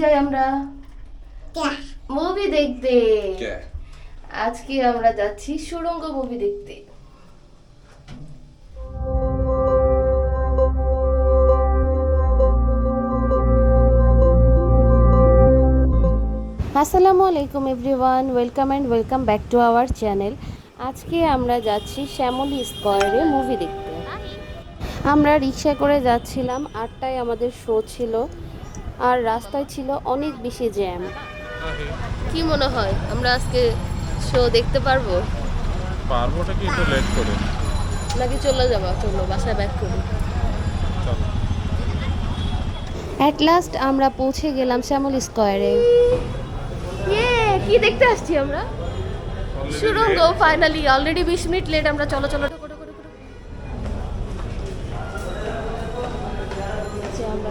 যাই আমরা। মুভি দেখতে। আজকে আমরা যাচ্ছি সুরঙ্গ মুভি দেখতে। আসসালামু আলাইকুম everyone welcome and welcome back to our channel আজকে আমরা যাচ্ছি শ্যামলী স্কোয়ারে মুভি দেখতে। আমরা রিক্সা করে যাচ্ছিলাম আটটায় আমাদের শো ছিল। আর রাস্তায় ছিল অনেক বেশি জ্যাম। কি মনে হয়? আমরা আজকে শো দেখতে পারব? পারবোটা কি একটু লেট করে? নাকি চলে যাবা? চলো বাসায় ব্যাক করি। অ্যাট লাস্ট আমরা পৌঁছে গেলাম শ্যামল স্কোয়ারে। ইয়ে কি দেখতে আসছি আমরা? সুরঙ্গ ফাইনালি অলরেডি বিশ মিনিট লেট আমরা চলো চলো ঢোকো, ঢোকো, ঢোকো, ঢোকো। আমরা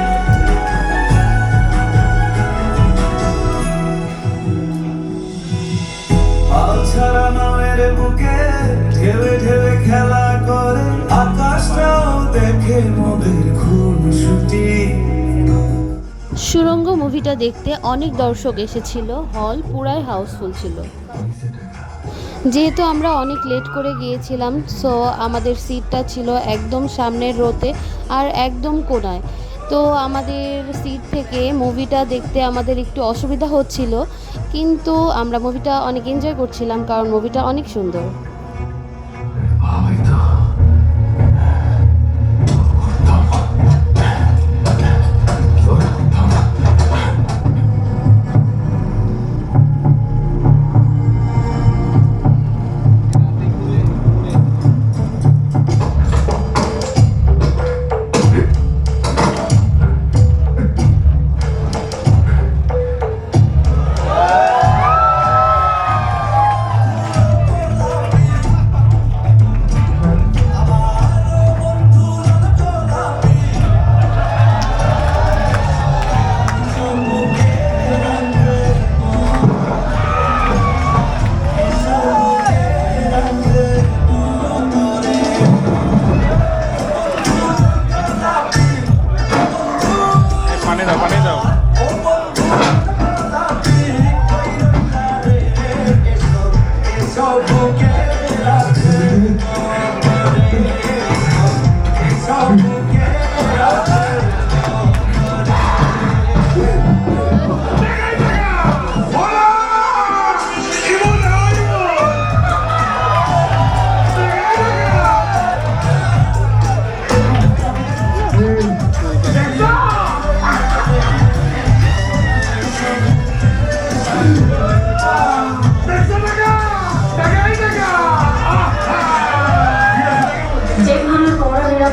সুরঙ্গ মুভিটা দেখতে অনেক দর্শক এসেছিল, হল পুরাই হাউসফুল ছিল। যেহেতু আমরা অনেক লেট করে গিয়েছিলাম, সো আমাদের সিটটা ছিল একদম সামনের রোতে আর একদম কোনায়। তো আমাদের সিট থেকে মুভিটা দেখতে আমাদের একটু অসুবিধা হচ্ছিল, কিন্তু আমরা মুভিটা অনেক এনজয় করছিলাম কারণ মুভিটা অনেক সুন্দর।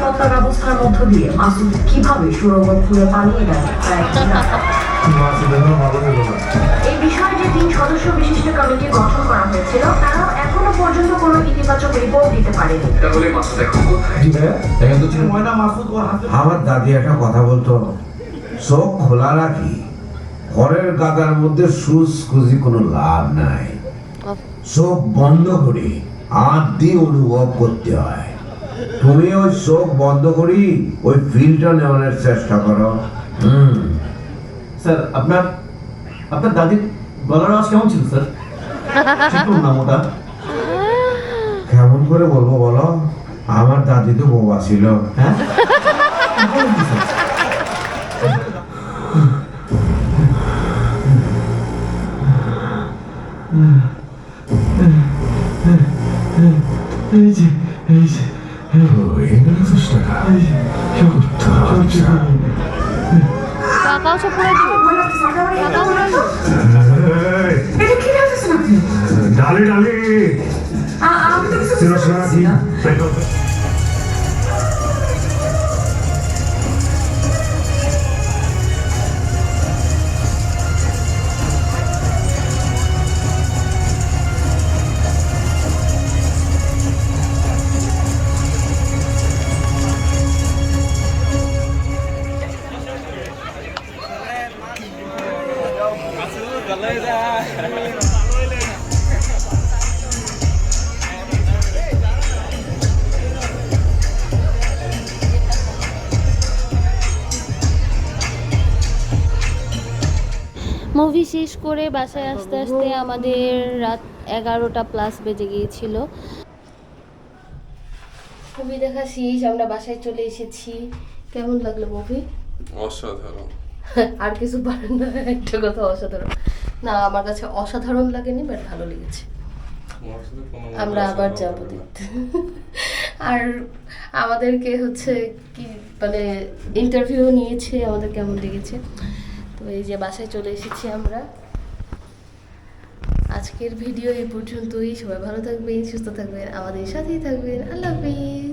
নিরাপত্তা ব্যবস্থার মধ্য দিয়ে মাসুদ কীভাবে সুরঙ্গ খুলে পালিয়ে গেল এই বিষয়ে যে তিন সদস্য বিশিষ্ট কমিটি গঠন করা হয়েছিল তারা এখনও পর্যন্ত কোনো ইতিবাচক রিপোর্ট দিতে পারেনি। আমার দাদি একটা কথা বলতো চোখ খোলা রাখি ঘরের গাদার মধ্যে সুচ খুঁজি কোনো লাভ নাই। চোখ বন্ধ করে দিয়ে অনুভব করতে হয়। তুমি ওই চোখ বন্ধ করি ওই ফিলটা নেওয়ার চেষ্টা করো। হুম। স্যার আপনার আপনার দাদির গলার আওয়াজ কেমন ছিল স্যার? না কেমন করে বলব বলো? আমার দাদি তো বোবা ছিল। হ্যাঁ? এই যে এই যে। কাকাও সব ডালি ডালি। আমি তো কিছু মুভি শেষ করে বাসায় আসতে আসতে আমাদের রাত এগারোটা প্লাস বেজে গিয়েছিল। মুভি দেখা শেষ আমরা বাসায় চলে এসেছি। কেমন লাগল মুভি? অসাধারণ। আর কিছু পারেন না একটা কথা অসাধারণ। না আমার কাছে অসাধারণ লাগেনি বাট ভালো লেগেছে। আমরা আবার যাব দেখতে। আর আমাদেরকে হচ্ছে কি মানে ইন্টারভিউ নিয়েছে আমাদের কেমন লেগেছে। তো এই যে বাসায় চলে এসেছি আমরা। আজকের ভিডিও এই পর্যন্তই। সবাই ভালো থাকবেন সুস্থ থাকবেন আমাদের সাথেই থাকবেন। আল্লাহ হাফিজ।